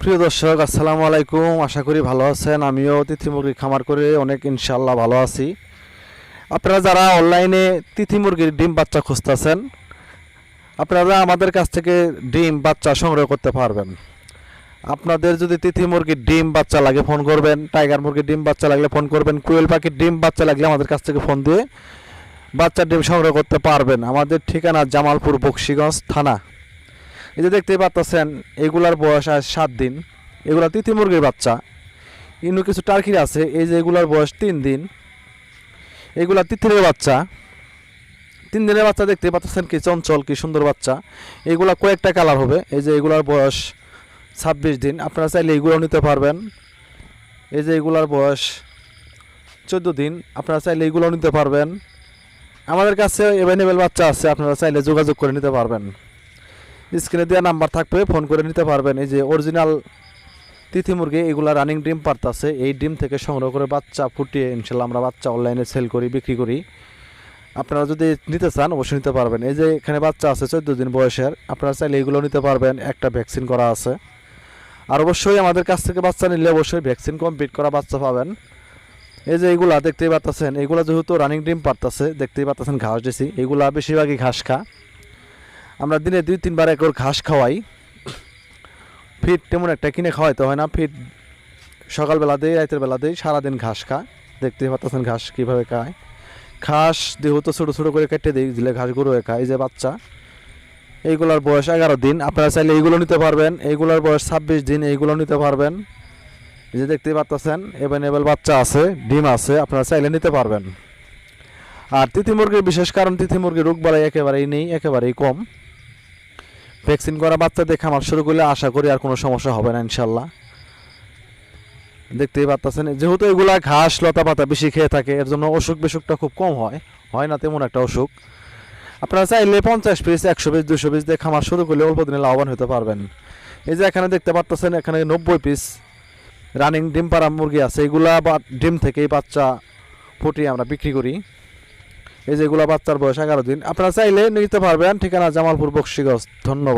প্রিয় দর্শক, আসসালামু আলাইকুম। আশা করি ভালো আছেন। আমিও তিথি মুরগি খামার করে অনেক ইনশাল্লাহ ভালো আছি। আপনারা যারা অনলাইনে তিথি মুরগির ডিম বাচ্চা খুঁজতেছেন, আপনারা আমাদের কাছ থেকে ডিম বাচ্চা সংগ্রহ করতে পারবেন। আপনাদের যদি তিথি মুরগির ডিম বাচ্চা লাগে ফোন করবেন, টাইগার মুরগির ডিম বাচ্চা লাগলে ফোন করবেন, কুয়েল পাখির ডিম বাচ্চা লাগলে আমাদের কাছ থেকে ফোন দিয়ে বাচ্চার ডিম সংগ্রহ করতে পারবেন। আমাদের ঠিকানা জামালপুর বক্সিগঞ্জ থানা। এই যে দেখতেই পাচ্ছেন এগুলার বয়স আজ সাত দিন। এগুলা তিথি মুরগির বাচ্চা। ইনু কিছু টার্কির আছে, এই যে এগুলার বয়স তিন দিন। এগুলা তিথিরের বাচ্চা। তিন দিনের বাচ্চা দেখতে পাচ্ছেন কি চঞ্চল, কি সুন্দর বাচ্চা। এগুলা কয়েকটা কালার হবে, এই যে এগুলার বয়স ছাব্বিশ দিন। আপনারা চাইলে এগুলো নিতে পারবেন। এই যে এগুলার বয়স চোদ্দ দিন, আপনারা চাইলে এগুলো নিতে পারবেন। আমাদের কাছে অ্যাভেলেবেল বাচ্চা আছে, আপনারা চাইলে যোগাযোগ করে নিতে পারবেন। স্ক্রিনে দেওয়া নাম্বার থাকবে, ফোন করে নিতে পারবেন। এই যে অরিজিনাল তিথি মুরগি, এগুলা রানিং ডিম পারতাছে। এই ডিম থেকে সংগ্রহ করে বাচ্চা ফুটিয়ে ইনশাল্লাহ আমরা বাচ্চা অনলাইনে সেল করি, বিক্রি করি। আপনারা যদি নিতে চান, অবশ্যই নিতে পারবেন। এই যে এখানে বাচ্চা আছে, চোদ্দ দিন বয়সের, আপনারা চাইলে এগুলো নিতে পারবেন। একটা ভ্যাকসিন করা আছে। আর অবশ্যই আমাদের কাছ থেকে বাচ্চা নিলে অবশ্যই ভ্যাকসিন কমপ্লিট করা বাচ্চা পাবেন। এই যে এগুলা দেখতেই পাচ্ছেন এগুলা যেহেতু রানিং ডিম পারতাছে, দেখতেই পাচ্ছেন ঘাস দিছি। এগুলা বেশিরভাগই ঘাস খা। আমরা দিনে দুই, তিনবার একর ঘাস খাওয়াই। ফিট তেমন একটা কিনে খাওয়াইতে হয় না, ফিট সকালবেলা দেই, রাতের বেলা দেই, সারাদিন ঘাস খা দেখতে পাচ্ছেন ঘাস কীভাবে খায়। ঘাস যেহেতু ছোটো ছোটো করে কেটে দিই, দিলে ঘাস গরু খায়। এই যে বাচ্চা, এইগুলোর বয়স এগারো দিন। আপনারা চাইলে এইগুলো নিতে পারবেন। এইগুলোর বয়স ছাব্বিশ দিন, এইগুলো নিতে পারবেন। যে দেখতে পাচ্ছেন এভেলেবেল বাচ্চা আছে, ডিম আছে, আপনারা চাইলে নিতে পারবেন। আর তিথি মুরগির বিশেষ কারণ তিথি মুরগির রোগ বালাই একেবারেই নেই, একেবারেই কম। ভ্যাকসিন করা বাচ্চা দেখে আমার শুরু করলে আশা করি আর কোনো সমস্যা হবে না ইনশাল্লাহ দেখতেই পাচ্ছেন যেহেতু এগুলা ঘাস, লতা পাতা বেশি খেয়ে থাকে, এর জন্য অসুখ বিসুখটা খুব কম হয় হয় না তেমন একটা অসুখ। আপনারা চাইলে পঞ্চাশ পিস একশো পিস দুশো পিস দিয়ে খামার শুরু করলে অল্প দিনে লাভবান হতে পারবেন। এই যে এখানে দেখতে পাচ্ছেন এখানে নব্বই পিস রানিং ডিম পাড়া মুরগি আছে, এগুলা বা ডিম থেকেই বাচ্চা ফুটিয়ে আমরা বিক্রি করি। এই যেগুলো বাচ্চার বয়স এগারো দিন আপনারা চাইলে নিতে পারবেন। ঠিকানা জামালপুর বক্সিগঞ্জ। ধন্যবাদ।